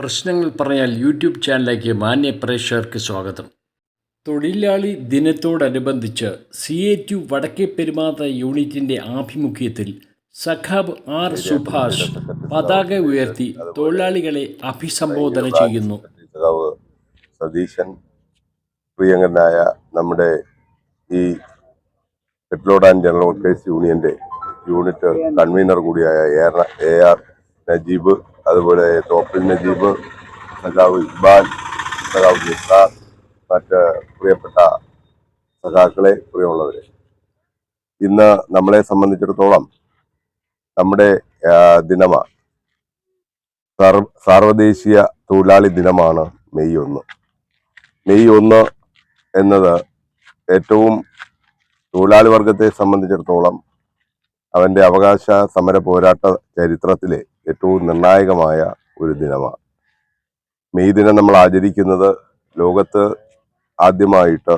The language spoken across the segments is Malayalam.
പ്രശ്നങ്ങൾ പറയാൻ യൂട്യൂബ് ചാനലിലേക്ക് മാന്യ പ്രേക്ഷകർക്ക് സ്വാഗതം. തൊഴിലാളി ദിനത്തോടനുബന്ധിച്ച് സി എ ടു വടക്കേ പെരുമാത യൂണിറ്റിന്റെ ആഭിമുഖ്യത്തിൽ സഖാബ് ആർ സുഭാഷ് പതാക ഉയർത്തി തൊഴിലാളികളെ അഭിസംബോധന ചെയ്യുന്നു. സതീശൻ പ്രിയങ്കരനായ നമ്മുടെ ഈ പെട്രോൾ ആൻഡ് ജനറൽ വർക്കേഴ്സ് യൂണിയന്റെ യൂണിറ്റ് കൺവീനർ കൂടിയായ എ ആർ നജീബ് അതുപോലെ തോപ്പിൽ നജീബ് സഖാവ് ഇക്ബാൽ സഖാവ് ജിസാർ മറ്റ് പ്രിയപ്പെട്ട സഖാക്കളെ പ്രിയമുള്ളവരെ. ഇന്ന് നമ്മളെ സംബന്ധിച്ചിടത്തോളം നമ്മുടെ ദിനമാണ് സാർ- സാർവദേശീയ തൊഴിലാളി ദിനമാണ് മെയ് ഒന്ന്. മെയ് ഒന്ന് എന്നത് ഏറ്റവും തൊഴിലാളി വർഗത്തെ സംബന്ധിച്ചിടത്തോളം അവന്റെ അവകാശ സമര പോരാട്ട ചരിത്രത്തിലെ ഏറ്റവും നിർണായകമായ ഒരു ദിനമാണ്. മെയ് ദിനം നമ്മൾ ആചരിക്കുന്നത് ലോകത്ത് ആദ്യമായിട്ട്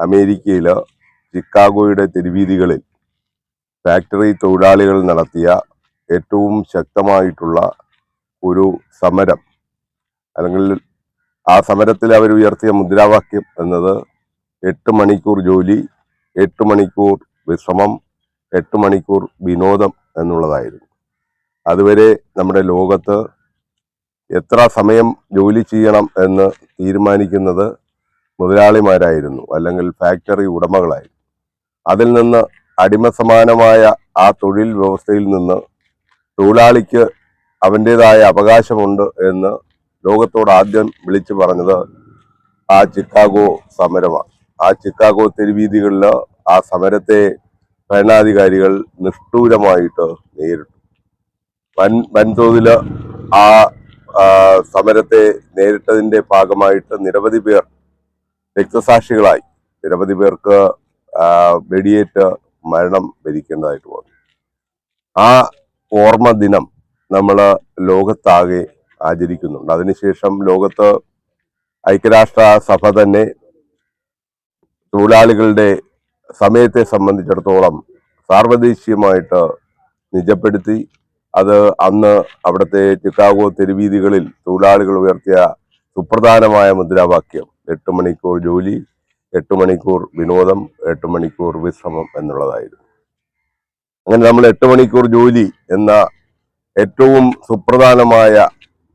അമേരിക്കയിൽ ചിക്കാഗോയുടെ തെരുവീതികളിൽ ഫാക്ടറി തൊഴിലാളികൾ നടത്തിയ ഏറ്റവും ശക്തമായിട്ടുള്ള ഒരു സമരം. അല്ലെങ്കിൽ ആ സമരത്തിൽ അവർ ഉയർത്തിയ മുദ്രാവാക്യം എന്നത് എട്ട് മണിക്കൂർ ജോലി എട്ട് മണിക്കൂർ വിശ്രമം എട്ട് മണിക്കൂർ വിനോദം എന്നുള്ളതായിരുന്നു. അതുവരെ നമ്മുടെ ലോകത്ത് എത്ര സമയം ജോലി ചെയ്യണം എന്ന് തീരുമാനിക്കുന്നത് മുതലാളിമാരായിരുന്നു അല്ലെങ്കിൽ ഫാക്ടറി ഉടമകളായിരുന്നു. അതിൽ നിന്ന് അടിമസമാനമായ ആ തൊഴിൽ വ്യവസ്ഥയിൽ നിന്ന് തൊഴിലാളിക്ക് അവന്റെതായ അവകാശമുണ്ട് എന്ന് ലോകത്തോട് ആദ്യം വിളിച്ചു പറഞ്ഞത് ആ ചിക്കാഗോ സമരമാണ്. ആ ചിക്കാഗോ തെരുവീതികളിൽ ആ സമരത്തെ ഭരണാധികാരികൾ നിഷ്ഠൂരമായിട്ട് നേരിട്ടു. വൻ വൻതോതിൽ ആ സമരത്തെ നേരിട്ടതിന്റെ ഭാഗമായിട്ട് നിരവധി പേർ രക്തസാക്ഷികളായി. നിരവധി പേർക്ക് വെടിയേറ്റ് മരണം വരിക്കേണ്ടതായിട്ട് വന്നു ആ ഓർമ്മ ദിനം നമ്മൾ ലോകത്താകെ ആചരിക്കുന്നുണ്ട്. അതിനുശേഷം ലോകത്ത് ഐക്യരാഷ്ട്ര സഭ തന്നെ തൊഴിലാളികളുടെ സമയത്തെ സംബന്ധിച്ചിടത്തോളം സാർവദേശീയമായിട്ട് നിജപ്പെടുത്തി അത് അന്ന് അവിടുത്തെ ചിക്കാഗോ തെരുവീതികളിൽ തൊഴിലാളികൾ ഉയർത്തിയ സുപ്രധാനമായ മുദ്രാവാക്യം. എട്ട് മണിക്കൂർ ജോലി എട്ട് മണിക്കൂർ വിനോദം എട്ട് മണിക്കൂർ വിശ്രമം എന്നുള്ളതായിരുന്നു. അങ്ങനെ നമ്മൾ എട്ട് മണിക്കൂർ ജോലി എന്ന ഏറ്റവും സുപ്രധാനമായ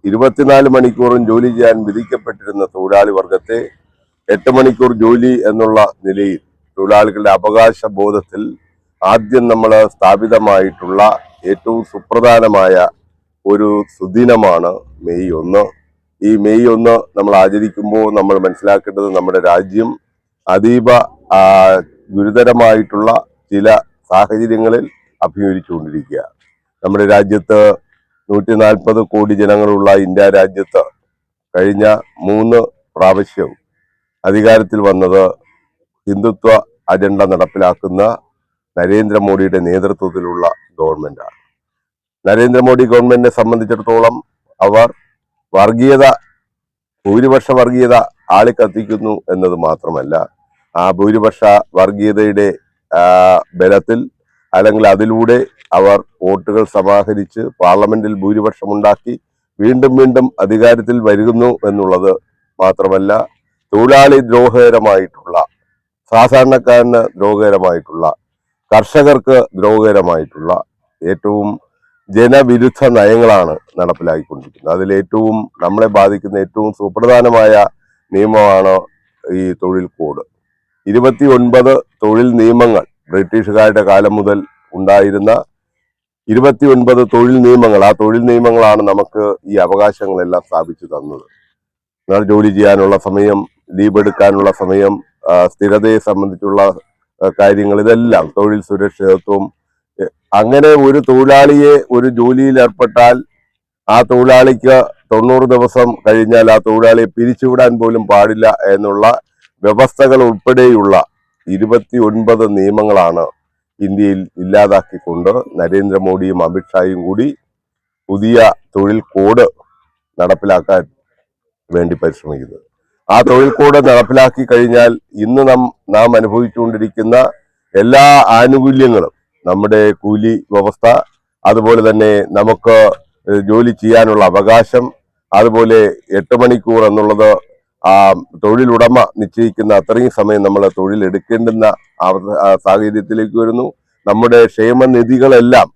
ഇരുപത്തിനാല് മണിക്കൂറും ജോലി ചെയ്യാൻ വിധിക്കപ്പെട്ടിരുന്ന തൊഴിലാളി വർഗത്തെ എട്ട് മണിക്കൂർ ജോലി എന്നുള്ള നിലയിൽ തൊഴിലാളികളുടെ അവകാശ ബോധത്തിൽ ആദ്യം നമ്മൾ സ്ഥാപിതമായിട്ടുള്ള ഏറ്റവും സുപ്രധാനമായ ഒരു സുദിനമാണ് മെയ് ഒന്ന്. ഈ മെയ് ഒന്ന് നമ്മൾ ആചരിക്കുമ്പോൾ നമ്മൾ മനസ്സിലാക്കേണ്ടത് നമ്മുടെ രാജ്യം അതീവ ഗുരുതരമായിട്ടുള്ള ചില സാഹചര്യങ്ങളിൽ അഭിമുഖിച്ചുകൊണ്ടിരിക്കുക നമ്മുടെ രാജ്യത്ത് നൂറ്റി നാൽപ്പത് കോടി ജനങ്ങളുള്ള ഇന്ത്യ രാജ്യത്ത് കഴിഞ്ഞ മൂന്ന് പ്രാവശ്യം അധികാരത്തിൽ വന്നത് ഹിന്ദുത്വ അജണ്ട നടപ്പിലാക്കുന്ന നരേന്ദ്രമോദിയുടെ നേതൃത്വത്തിലുള്ള ഗവൺമെന്റാണ്. നരേന്ദ്രമോദി ഗവൺമെന്റിനെ സംബന്ധിച്ചിടത്തോളം അവർ വർഗീയത ഭൂരിപക്ഷ വർഗീയത ആളിക്കത്തിക്കുന്നു എന്നത് മാത്രമല്ല ആ ഭൂരിപക്ഷ വർഗീയതയുടെ ബലത്തിൽ അല്ലെങ്കിൽ അതിലൂടെ അവർ വോട്ടുകൾ സമാഹരിച്ച് പാർലമെന്റിൽ ഭൂരിപക്ഷമുണ്ടാക്കി വീണ്ടും വീണ്ടും അധികാരത്തിൽ വരുന്നു എന്നുള്ളത് മാത്രമല്ല തൊഴിലാളി ദ്രോഹകരമായിട്ടുള്ള സാധാരണക്കാരന് ദ്രോഹകരമായിട്ടുള്ള കർഷകർക്ക് ദ്രോഹകരമായിട്ടുള്ള ഏറ്റവും ജനവിരുദ്ധ നയങ്ങളാണ് നടപ്പിലാക്കിക്കൊണ്ടിരിക്കുന്നത്. അതിൽ ഏറ്റവും നമ്മളെ ബാധിക്കുന്ന ഏറ്റവും സുപ്രധാനമായ നിയമമാണ് ഈ തൊഴിൽ കോഡ്? ഇരുപത്തി ഒൻപത് തൊഴിൽ നിയമങ്ങൾ ബ്രിട്ടീഷുകാരുടെ കാലം മുതൽ ഉണ്ടായിരുന്ന ഇരുപത്തി ഒൻപത് തൊഴിൽ നിയമങ്ങൾ ആ തൊഴിൽ നിയമങ്ങളാണ് നമുക്ക് ഈ അവകാശങ്ങളെല്ലാം സ്ഥാപിച്ചു തന്നത്. എന്നാൽ ജോലി ചെയ്യാനുള്ള സമയം ലീവ് എടുക്കാനുള്ള സമയം സ്ഥിരതയെ സംബന്ധിച്ചുള്ള കാര്യങ്ങൾ ഇതെല്ലാം തൊഴിൽ സുരക്ഷിതത്വം അങ്ങനെ ഒരു തൊഴിലാളിയെ ഒരു ജോലിയിൽ ഏർപ്പെട്ടാൽ ആ തൊഴിലാളിക്ക് തൊണ്ണൂറ് ദിവസം കഴിഞ്ഞാൽ ആ തൊഴിലാളിയെ പിരിച്ചുവിടാൻ പോലും പാടില്ല എന്നുള്ള വ്യവസ്ഥകൾ ഉൾപ്പെടെയുള്ള ഇരുപത്തി ഒൻപത് നിയമങ്ങളാണ് ഇന്ത്യയിൽ ഇല്ലാതാക്കിക്കൊണ്ട് നരേന്ദ്രമോദിയും അമിത്ഷായും കൂടി പുതിയ തൊഴിൽ കോഡ് നടപ്പിലാക്കാൻ വേണ്ടി പരിശ്രമിക്കുന്നത്. ആ തൊഴിൽ കോഡ് നടപ്പിലാക്കി കഴിഞ്ഞാൽ ഇന്ന് നാം നാം അനുഭവിച്ചുകൊണ്ടിരിക്കുന്ന എല്ലാ ആനുകൂല്യങ്ങളും നമ്മുടെ കൂലി വ്യവസ്ഥ അതുപോലെ തന്നെ നമുക്ക് ജോലി ചെയ്യാനുള്ള അവകാശം അതുപോലെ എട്ട് മണിക്കൂർ എന്നുള്ളത് ആ തൊഴിലുടമ നിശ്ചയിക്കുന്ന അത്രയും സമയം നമ്മൾ തൊഴിലെടുക്കേണ്ടുന്ന സാഹചര്യത്തിലേക്ക് വരുന്നു. നമ്മുടെ ക്ഷേമനിധികളെല്ലാം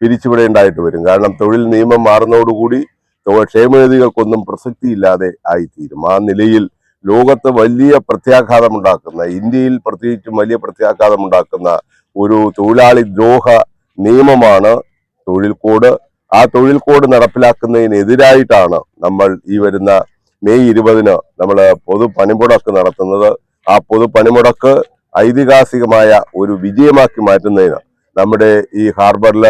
പിരിച്ചുവിടേണ്ടതായിട്ട് വരും. കാരണം തൊഴിൽ നിയമം മാറുന്നതോടുകൂടി ക്ഷേമനിധികൾക്കൊന്നും പ്രസക്തിയില്ലാതെ ആയിത്തീരും. ആ നിലയിൽ ലോകത്ത് വലിയ പ്രത്യാഘാതമുണ്ടാക്കുന്ന ഇന്ത്യയിൽ പ്രത്യേകിച്ചും വലിയ പ്രത്യാഘാതമുണ്ടാക്കുന്ന ഒരു തൊഴിലാളി ദ്രോഹ നിയമമാണ് തൊഴിൽ കോഡ് ആ തൊഴിൽ കോഡ് നടപ്പിലാക്കുന്നതിനെതിരായിട്ടാണ് നമ്മൾ ഈ വരുന്ന മെയ് ഇരുപതിന് നമ്മൾ പൊതു പണിമുടക്ക് നടത്തുന്നത്. ആ പൊതു പണിമുടക്ക് ഐതിഹാസികമായ ഒരു വിജയമാക്കി മാറ്റുന്നതിന് നമ്മുടെ ഈ ഹാർബറിൽ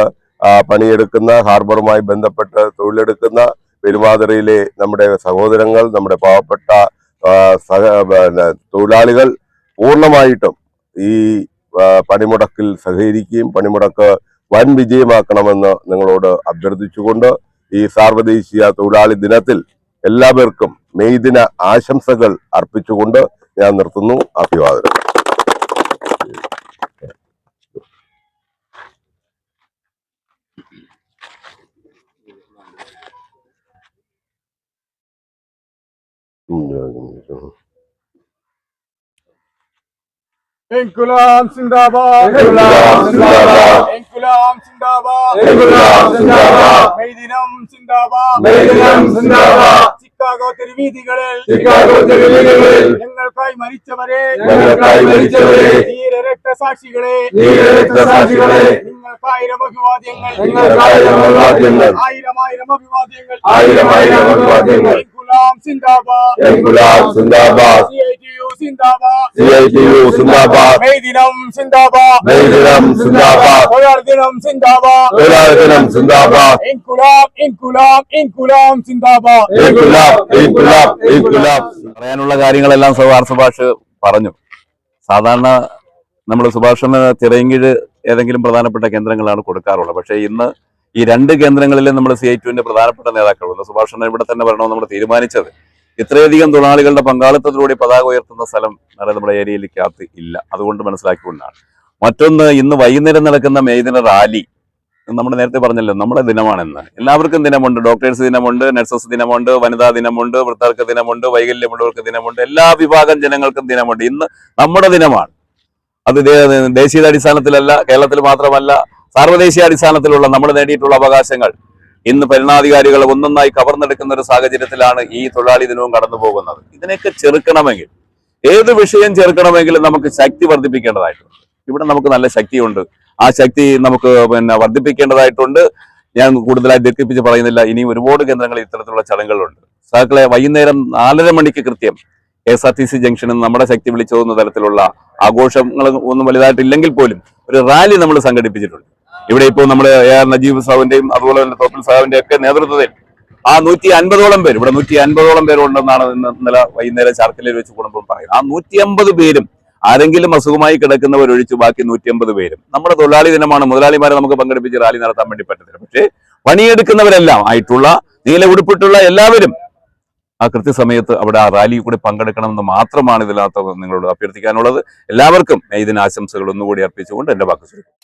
പണിയെടുക്കുന്ന ഹാർബറുമായി ബന്ധപ്പെട്ട് തൊഴിലെടുക്കുന്ന പെരുമാതിരയിലെ നമ്മുടെ സഹോദരങ്ങൾ നമ്മുടെ പാവപ്പെട്ട പിന്നെ തൊഴിലാളികൾ പൂർണമായിട്ടും ഈ പണിമുടക്കിൽ സഹകരിക്കുകയും പണിമുടക്ക് വൻ വിജയമാക്കണമെന്ന് നിങ്ങളോട് അഭ്യർത്ഥിച്ചുകൊണ്ട് ഈ സാർവദേശീയ തൊഴിലാളി ദിനത്തിൽ എല്ലാവർക്കും മെയ് ദിന ആശംസകൾ അർപ്പിച്ചുകൊണ്ട് ഞാൻ നിർത്തുന്നു. അഭിവാദനം. ഇൻകുലാം സിന്ദാബാദ്. ഇൻകുലാം സിന്ദാബാദ്. ഇൻകുലാം സിന്ദാബാദ്. ഇൻകുലാം സിന്ദാബാദ്. മെയ് ദിനം സിന്ദാബാദ്. മെയ് ദിനം സിന്ദാബാദ്. ചിക്കാഗോ തെരുവീതികളിൽ. ചിക്കാഗോ തെരുവുകളിൽ ഞങ്ങൾക്കായി മരിച്ചവരെ. ഞങ്ങൾക്കായി മരിച്ചവരെ. ധീര രക്തസാക്ഷികളെ ധീര രക്തസാക്ഷികളെ നിങ്ങൾക്കായിരം അഭിവാദ്യങ്ങൾ. നിങ്ങൾക്കായിരം അഭിവാദ്യങ്ങൾ. ആയിരം ആയിരം അഭിവാദ്യങ്ങൾ. ആയിരം ആയിരം അഭിവാദ്യങ്ങൾ. ഇൻകുലാം സിന്ദാബാദ് ഇൻകുലാം സിന്ദാബാദ്. CITU സിന്ദാബാദ് CITU സിന്ദാബാദ്. മെയ് ദിനം സിന്ദാബാദ് മെയ് ദിനം സിന്ദാബാദ്. തൊഴിലാളി ദിനം സിന്ദാബാദ് തൊഴിലാളി ദിനം സിന്ദാബാദ്. ഇൻകുലാം ഇൻകുലാം ഇൻകുലാം സിന്ദാബാദ് ഇൻകുലാബ് ഇൻകുലാബ് ഇൻകുലാബ് പറയാനുള്ള കാര്യങ്ങളെല്ലാം സുഭാർ സുഭാഷ് പറഞ്ഞു സാധാരണ നമ്മൾ സുഭാഷിന് തിരയങ്കീഴ് ഏതെങ്കിലും പ്രധാനപ്പെട്ട കേന്ദ്രങ്ങളാണ് കൊടുക്കാറുള്ളത് പക്ഷേ ഇന്ന് ഈ രണ്ട് കേന്ദ്രങ്ങളിലും നമ്മൾ സി ഐ ടുവിന്റെ പ്രധാനപ്പെട്ട നേതാക്കളുണ്ട്. സുഭാഷ് ഇവിടെ തന്നെ വരണമെന്ന് നമ്മൾ തീരുമാനിച്ചത്. ഇത്രയധികം തൊഴിലാളികളുടെ പങ്കാളിത്തത്തിലൂടെ പതാക ഉയർത്തുന്ന സ്ഥലം നമ്മുടെ ഏരിയയിലേക്കകത്ത് ഇല്ല. അതുകൊണ്ട് മനസ്സിലാക്കിക്കൊണ്ടാണ്. മറ്റൊന്ന് ഇന്ന് വൈകുന്നേരം നടക്കുന്ന മെയ്ദിന റാലി. നമ്മൾ നേരത്തെ പറഞ്ഞല്ലോ നമ്മുടെ ദിനമാണെന്ന്. എല്ലാവർക്കും ദിനമുണ്ട്. ഡോക്ടേഴ്സ് ദിനമുണ്ട് നഴ്സസ് ദിനമുണ്ട് വനിതാ ദിനമുണ്ട് വൃത്തർക്ക് ദിനമുണ്ട് വൈകല്യമുള്ളവർക്ക് ദിനമുണ്ട്. എല്ലാ വിഭാഗം ജനങ്ങൾക്കും ദിനമുണ്ട്. ഇന്ന് നമ്മുടെ ദിനമാണ്. അത് ദേശീയ അടിസ്ഥാനത്തിലല്ല കേരളത്തിൽ മാത്രമല്ല സാർവദേശീയ അടിസ്ഥാനത്തിലുള്ള നമ്മൾ നേടിയിട്ടുള്ള അവകാശങ്ങൾ ഇന്ന് ഭരണാധികാരികൾ ഒന്നൊന്നായി കവർന്നെടുക്കുന്ന ഒരു സാഹചര്യത്തിലാണ് ഈ തൊഴിലാളി ദിനവും കടന്നു പോകുന്നത്. ഇതിനെയൊക്കെ ചെറുക്കണമെങ്കിൽ ഏത് വിഷയം ചെറുക്കണമെങ്കിലും നമുക്ക് ശക്തി വർദ്ധിപ്പിക്കേണ്ടതായിട്ടുണ്ട്. ഇവിടെ നമുക്ക് നല്ല ശക്തിയുണ്ട്. ആ ശക്തി നമുക്ക് പിന്നെ വർദ്ധിപ്പിക്കേണ്ടതായിട്ടുണ്ട്. ഞാൻ കൂടുതലായി ദീർഘിപ്പിച്ച് പറയുന്നില്ല. ഇനിയും ഒരുപാട് കേന്ദ്രങ്ങളിൽ ഇത്തരത്തിലുള്ള ചടങ്ങുകളുണ്ട്. സാക്കളെ വൈകുന്നേരം നാലര മണിക്ക് കൃത്യം K S R T C ജംഗ്ഷനിൽ നമ്മുടെ ശക്തി വിളിച്ചോതുന്ന തരത്തിലുള്ള ആഘോഷങ്ങൾ ഒന്നും വലുതായിട്ടില്ലെങ്കിൽ പോലും ഒരു റാലി നമ്മൾ സംഘടിപ്പിച്ചിട്ടുണ്ട്. ഇവിടെ ഇപ്പോൾ നമ്മുടെ എ ആർ നജീബ് സാഹുവിന്റെയും അതുപോലെ തന്നെ തോപ്പിൽ സാഹുവിന്റെ ഒക്കെ നേതൃത്വത്തിൽ ആ നൂറ്റി അൻപതോളം പേര് ഇവിടെ നൂറ്റി അൻപതോളം പേരുണ്ടെന്നാണ് ഇന്ന് ഇന്നലെ വൈകുന്നേരം ചാർക്കലിൽ വെച്ച് കുടുംബം പറയുന്നത്. ആ നൂറ്റി അമ്പത് പേരും ആരെങ്കിലും അസുഖമായി കിടക്കുന്നവരൊഴിച്ച് ബാക്കി നൂറ്റി അമ്പത് പേരും. നമ്മുടെ തൊഴിലാളി ദിനമാണ്. മുതലാളിമാരെ നമുക്ക് പങ്കെടുപ്പിച്ച് റാലി നടത്താൻ വേണ്ടി പറ്റത്തില്ല. പക്ഷേ പണിയെടുക്കുന്നവരെല്ലാം ആയിട്ടുള്ള നീല ഉടുപ്പിട്ടുള്ള എല്ലാവരും ആ കൃത്യസമയത്ത് അവിടെ ആ റാലിയിൽ കൂടി പങ്കെടുക്കണമെന്ന് മാത്രമാണ് ഇതിനകത്ത് നിങ്ങളോട് അഭ്യർത്ഥിക്കാനുള്ളത്. എല്ലാവർക്കും ഇതിന് ആശംസകൾ ഒന്നുകൂടി അർപ്പിച്ചുകൊണ്ട് എന്റെ വാക്ക് ചുരുക്കും.